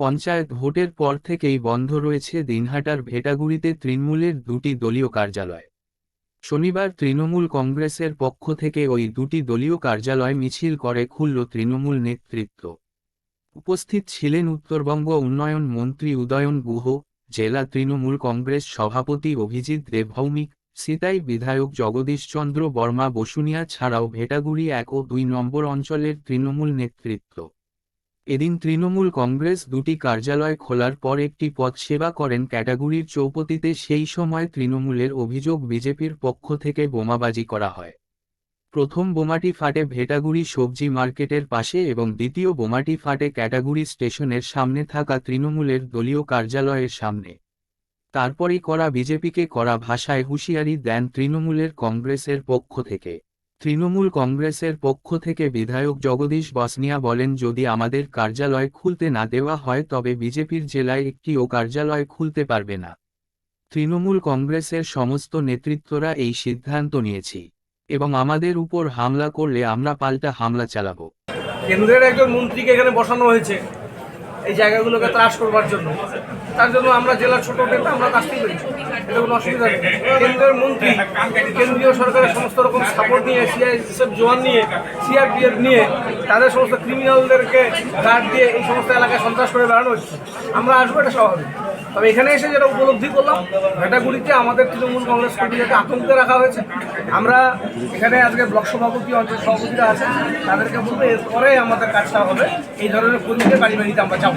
পঞ্চায়েত ভোটের পর থেকেই বন্ধ রয়েছে দিনহাটার ভেটাগুড়িতে তৃণমূলের দুটি দলীয় কার্যালয়। শনিবার তৃণমূল কংগ্রেসের পক্ষ থেকে ওই দুটি দলীয় কার্যালয় মিছিল করে খুলল তৃণমূল নেতৃত্ব। উপস্থিত ছিলেন উত্তরবঙ্গ উন্নয়ন মন্ত্রী উদয়ন গুহ, জেলা তৃণমূল কংগ্রেস সভাপতি অভিজিৎ দেবভৌমিক, সিতাই বিধায়ক জগদীশচন্দ্র বর্মা বসুনিয়া ছাড়াও ভেটাগুড়ি এক ও দুই নম্বর অঞ্চলের তৃণমূল নেতৃত্ব। এদিন তৃণমূল কংগ্রেস দুটি কার্যালয় খোলার পর একটি পদ সেবা করেন ক্যাটাগরির চৌপতিতে সেই সময় তৃণমূলের অভিযোগ বিজেপির পক্ষ থেকে বোমাবাজি করা হয়। প্রথম বোমাটি ফাটে ভেটাগুড়ি সবজি মার্কেটের পাশে এবং দ্বিতীয় বোমাটি ফাটে ক্যাটাগরি স্টেশনের সামনে থাকা তৃণমূলের দলীয় কার্যালয়ের সামনে। তারপরই করা বিজেপিকে করা ভাষায় হুঁশিয়ারি দেন তৃণমূলের কংগ্রেসের পক্ষ থেকে। তৃণমূল কংগ্রেসের পক্ষ থেকে বিধায়ক জগদীশ বসনিয়া বলেন, যদি আমাদের কার্যালয় খুলতে না দেওয়া হয়, তবে বিজেপির জেলায় একটিও কার্যালয় খুলতে পারবে না। তৃণমূল কংগ্রেসের সমস্ত নেতৃত্বরা এই সিদ্ধান্ত নিয়েছি এবং আমাদের উপর হামলা করলে আমরা পাল্টা হামলা চালাবো। কেন্দ্রের একজন মন্ত্রীকে এখানে বসানো হয়েছে এই জায়গাগুলোকে ত্রাস করবার জন্য। তার জন্য আমরা জেলার ছোট নেতা, আমরা কাজ পেরেছি এটা কোনো অসুবিধা নেই। কেন্দ্রের মন্ত্রী, কেন্দ্রীয় সরকারের সমস্ত রকম সাপোর্ট নিয়ে সিআইএসএফ জওয়ান নিয়ে সিআরপিএফ নিয়ে, তাদের সমস্ত ক্রিমিনালদেরকে গার্ড দিয়ে এই সমস্ত এলাকায় সন্ত্রাস করে বেড়ানো হচ্ছে। আমরা আসব, এটা স্বাভাবিক। তবে এখানে এসে যেটা উপলব্ধি করলাম ভেটাগুড়িতে আমাদের তৃণমূল কংগ্রেস কর্মীদেরকে আতঙ্কে রাখা হয়েছে, আমরা এখানে আজকে ব্লক সভাপতি, অঞ্চল সভাপতিরা আছেন, তাদেরকে বলব এরপরে আমাদের কাজটা হবে, এই ধরনের কর্মীদের বাড়ি বাড়িতে আমরা যাব।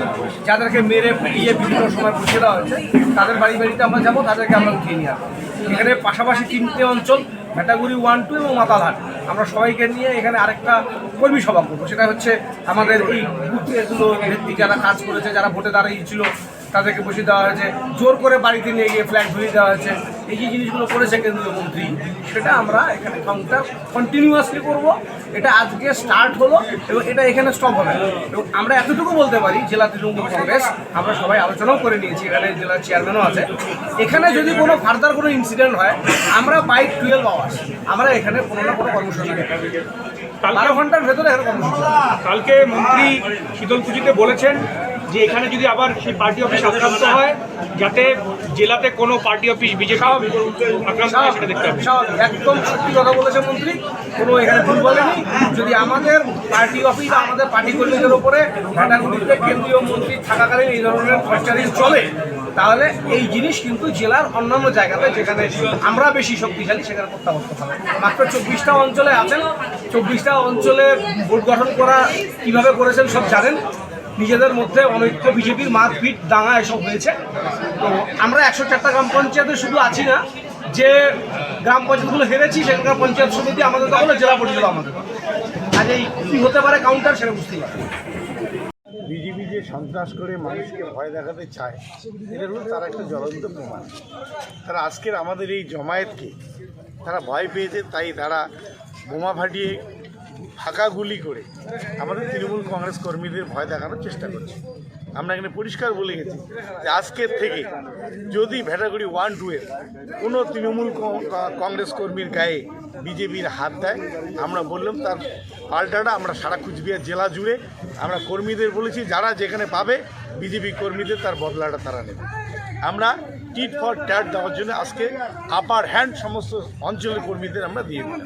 যাদেরকে মেরে, পিটিয়ে বিভিন্ন সময় বসিয়ে দেওয়া হয়েছে, তাদের বাড়ি বাড়িতে আমরা যাব, তাদেরকে আমরা উঠিয়ে নিয়ে আসব। এখানে পাশাপাশি তিনটে অঞ্চল, ভেটাগুড়ি ওয়ান টু এবং মাতালহাট। আমরা সবাইকে নিয়ে এখানে আরেকটা কর্মী সভা করব। সেটা হচ্ছে আমাদের এই ভিত্তি যারা কাজ করেছে, যারা ভোটে দাঁড়িয়েছিল তাদেরকে বসিয়ে দেওয়া হয়েছে জোর করে বাড়িতে নিয়ে গিয়ে ফ্ল্যাট ধরিয়ে দেওয়া হয়েছে এই যে জিনিসগুলো করেছে কেন্দ্রীয় মন্ত্রী সেটা আমরা এখানে কাউন্টার কন্টিনিউয়াসলি করব এটা আজকে স্টার্ট হলো এবং এটা এখানে স্টপ হবে। এবং আমরা এতটুকু বলতে পারি জেলা তৃণমূল কংগ্রেস আমরা সবাই আলোচনাও করে নিয়েছি এখানে জেলার চেয়ারম্যানও আছে এখানে যদি কোনো ফার্দার কোনো ইনসিডেন্ট হয় আমরা বাই টুয়েলভ আওয়ার্স আমরা এখানে কোনো না কোনো কর্মসূচি। বারো ঘণ্টার ভেতরে এখানে কর্মসূচি। কালকে মন্ত্রী শীতলকুচিতে বলেছেন যে এখানে যদি আবার সেই পার্টি অফিস আক্রান্ত হয় যাতে জেলাতে কোনো পার্টি অফিস বিজেপি আক্রান্ত হয় সেটা দেখতে হবে। একদম সত্যি কথা বলেছে মন্ত্রী। কোনো এখানে ভুল বলেনি। যদি আমাদের পার্টি অফিস আমাদের পার্টি কর্মীদের উপরে ঘাটাগুলিতে কেন্দ্রীয় মন্ত্রী থাকাকালীন এই ধরনের খরচারিজ চলে তাহলে এই জিনিস কিন্তু জেলার অন্যান্য জায়গাতে যেখানে আমরা বেশি শক্তিশালী সেখানে প্রত্যাবর্ত হবে। মাত্র চব্বিশটা অঞ্চলে আছেন। চব্বিশটা অঞ্চলে ভোট গঠন করা কীভাবে করেছেন সব জানেন। নিজেদের মধ্যে অনৈক্য বিজেপির মারপিট দাঙ্গা এসব হয়েছে। তো আমরা একশো চারটা গ্রাম পঞ্চায়েতে শুধু আছি না, যে গ্রাম পঞ্চায়েতগুলো হেরেছি, সেখানকার পঞ্চায়েত সমিতি আমাদের দখলে জেলা পরিষদ আমাদের। আজ এই কি হতে পারে কাউন্টার সেটা পারছি বিজেপি যে সন্ত্রাস করে মানুষকে ভয় দেখাতে চায় এটা হলো তার একটা জ্বলন্ত প্রমাণ। তারা আজকের আমাদের এই জমায়েতকে, তারা ভয় পেয়েছে, তাই তারা বোমা ফাটিয়ে ফাঁকা গুলি করে আমাদের তৃণমূল কংগ্রেস কর্মীদের ভয় দেখানোর চেষ্টা করছে। আমরা এখানে পরিষ্কার বলে গেছি যে আজকের থেকে যদি ভেটাগুড়ি ওয়ান, টু এর কোনো তৃণমূল কংগ্রেস কর্মীর গায়ে বিজেপির হাত দেয়, আমরা বললাম তার পাল্টাটা আমরা সারা কুচবিহার জেলা জুড়ে আমরা কর্মীদের বলেছি, যারা যেখানে পাবে বিজেপি কর্মীদের তার বদলাটা তারা নেবে। আমরা টিট ফর ট্যাট দেওয়ার জন্য আজকে আপার হ্যান্ড সমস্ত অঞ্চলের কর্মীদের আমরা দিয়ে দিলাম।